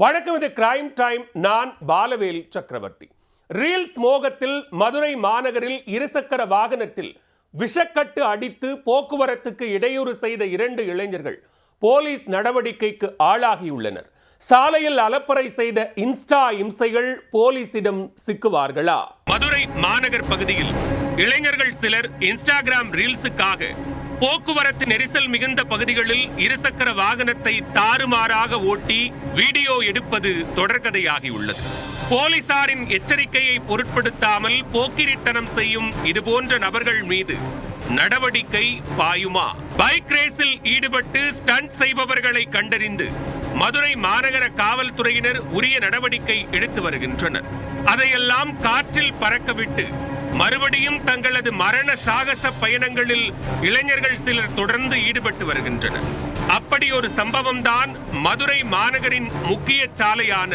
வழக்கம் இது crime time நான் பாலவேல் சக்கரவர்த்தி. ரீல்ஸ் மோகத்தில் மதுரை மாநகரில் இருசக்கர வாகனத்தில் விஷக்கட்டு அடித்து போக்குவரத்துக்கு இடையூறு செய்த இரண்டு இளைஞர்கள் போலீஸ் நடவடிக்கைக்கு ஆளாகியுள்ளனர். சாலையில் அலப்பறை செய்த இன்ஸ்டா இம்சைகள் போலீசிடம் சிக்குவார்களா? மதுரை மாநகர் பகுதியில் இளைஞர்கள் சிலர் இன்ஸ்டாகிராம் ரீல்ஸுக்காக போக்குவரத்து நெரிசல் மிகுந்த பகுதிகளில் இருசக்கர வாகனத்தை தாறுமாறாக ஓட்டி வீடியோ எடுப்பது தொடர்கதையாகியுள்ளது. போலீசாரின் எச்சரிக்கையை பொருட்படுத்தாமல் போக்கிரித்தனம் செய்யும் இதுபோன்ற நபர்கள் மீது நடவடிக்கை பாயுமா? பைக் ரேஸில் ஈடுபட்டு ஸ்டண்ட் செய்பவர்களை கண்டறிந்து மதுரை மாநகர காவல்துறையினர் உரிய நடவடிக்கை எடுத்து வருகின்றனர். அதையெல்லாம் காற்றில் பறக்கவிட்டு மறுபடியும் தங்களது மரண சாகச பயணங்களில் இளைஞர்கள் சிலர் தொடர்ந்து ஈடுபட்டு வருகின்றனர். அப்படி ஒரு சம்பவம் தான் மதுரை மாநகரின் முக்கிய சாலையான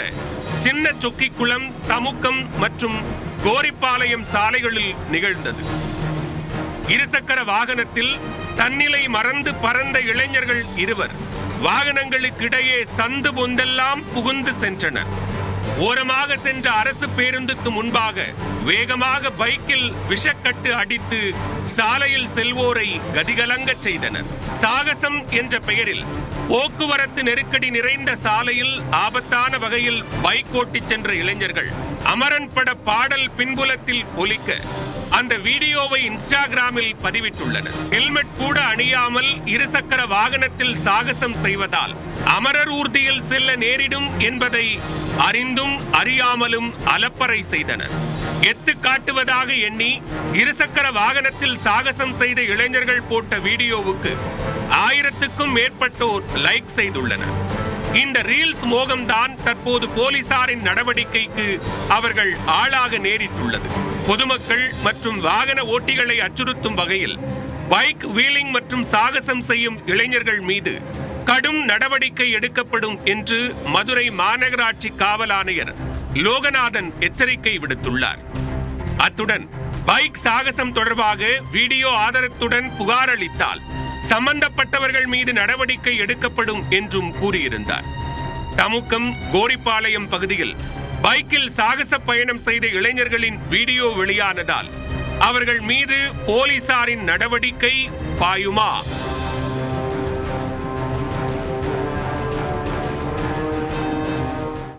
சின்ன சொக்கிக்குளம் தமுக்கம் மற்றும் கோரிப்பாளையம் சாலைகளில் நிகழ்ந்தது. இருசக்கர வாகனத்தில் தன்னிலை மறந்து பறந்த இளைஞர்கள் இருவர். வாகனங்களுக்கிடையே சந்து பொந்தெல்லாம் புகுந்து சென்றனர். ஓரமாக சென்ற அரசு பேருந்துக்கு முன்பாக வேகமாக பைக்கில் விஷக்கட்டு அடித்து சாலையில் செல்வோரை கதிகலங்கச் செய்தனர். சாகசம் என்ற பெயரில் போக்குவரத்து நெருக்கடி நிறைந்த சாலையில் ஆபத்தான வகையில் பைக் ஓட்டிச் சென்ற இளைஞர்கள் அமரன் பட பாடல் பின்புலத்தில் ஒலிக்க அந்த வீடியோவை இன்ஸ்டாகிராமில் பதிவிட்டுள்ளனர். ஹெல்மெட் கூட அணியாமல் இருசக்கர வாகனத்தில் சாகசம் செய்வதால் அமரர் ஊர்தியில் செல்ல நேரிடும் என்பதை அறிந்தும் அறியாமலும் அலப்பறை செய்தனர். எத்து காட்டுவதாக எண்ணி இருசக்கர வாகனத்தில் சாகசம் செய்த இளைஞர்கள் போட்ட வீடியோவுக்கு ஆயிரத்துக்கும் மேற்பட்டோர் லைக் செய்துள்ளனர். இந்த ரீல்ஸ் மோகம்தான் தற்போது போலீசாரின் நடவடிக்கைக்கு அவர்கள் ஆளாக நேரிட்டுள்ளது. பொதுமக்கள் மற்றும் வாகன ஓட்டிகளை அச்சுறுத்தும் வகையில் பைக் வீலிங் மற்றும் சாகசம் செய்யும் இளைஞர்கள் மீது கடும் நடவடிக்கை எடுக்கப்படும் என்று மதுரை மாநகராட்சி காவல் ஆணையர் லோகநாதன் எச்சரிக்கை விடுத்துள்ளார். அத்துடன் பைக் சாகசம் தொடர்பாக வீடியோ ஆதாரத்துடன் புகார் அளித்தால் சம்பந்தப்பட்டவர்கள் மீது நடவடிக்கை எடுக்கப்படும் என்றும் கூறியிருந்தார். தமுக்கம் கோரிப்பாளையம் பகுதியில் பைக்கில் சாகச பயணம் செய்த இளைஞர்களின் வீடியோ வெளியானதால் அவர்கள் மீது போலீசாரின் நடவடிக்கை பாயுமா?